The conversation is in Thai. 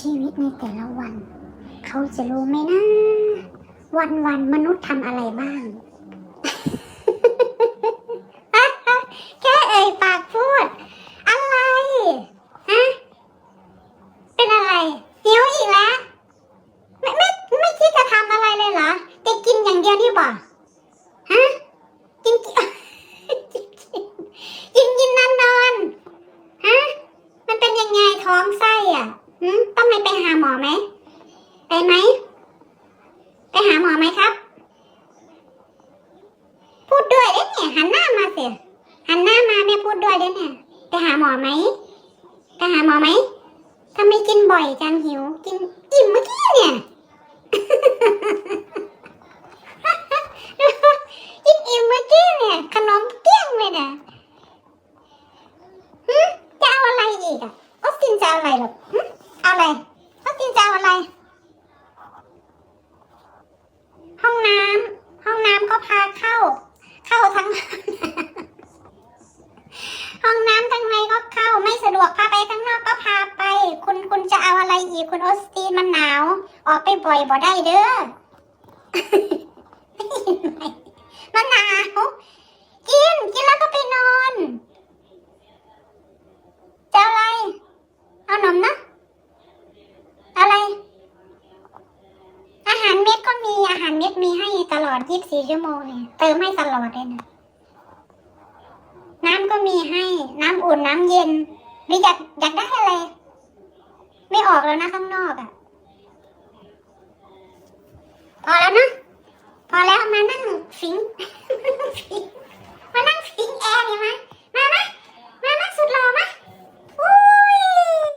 ชีวิตในแต่ละวัน เขาจะรู้ไหมนะ วันวันมนุษย์ทำอะไรบ้าง แค่เอ่ยปากพูด อะไรฮะเป็นอะไรเดี๋ยวอีกแล้ว ไม่ไม่ไม่คิดจะทำอะไรเลยเหรอจะกินอย่างเดียวนี่บ่ฮะ กิน กินกินกินนอนนอนฮะ มันเป็นยังไงท้องไส้อะหืมต้องไปไป หาหมอไหมไปไหมไปหาหมอไหมครับ พูดด้วยเด้เนี่ยหันหน้ามาสิหันหน้ามาแม่พูดด้วยเด้เนี่ยไปหาหมอไหมไปหาหมอไหมทำไมกินบ่อยจังหิว กินอิ่มเมื่อกี้เนี่ยกินอิ่มเมื่อกี้เนี่ยขนมเกี้ยงเลยเนี่ยจะเอาอะไรอีกอะออสตินจะเอาอะไรหรอกเอาอะไร จะเอาอะไร ห้องน้ำห้องน้ำก็พาเข้า เข้าทั้ง ห้องน้ำทั้งในก็เข้าไม่สะดวกพาไปข้างนอกก็พาไป คุณคุณจะเอาอะไรอีกคุณออสตินมันหนาว ออกไปบ่อยบ่ได้เด้อมันหนาว กิน กินแล้วก็ไปนอน จะเอาอะไร เอาหนมนะ อะไร อาหาร เม็ดก็มีอาหารเม็ดมีให้ตลอด 24 ชั่วโมงเนี่ย เติมให้ตลอดเลยนะ น้ำก็มีให้ น้ำอุ่นน้ำเย็นหรืออยากอยากได้อะไร ไม่ออกแล้วนะข้างนอกอะ่ะพอแล้วนะ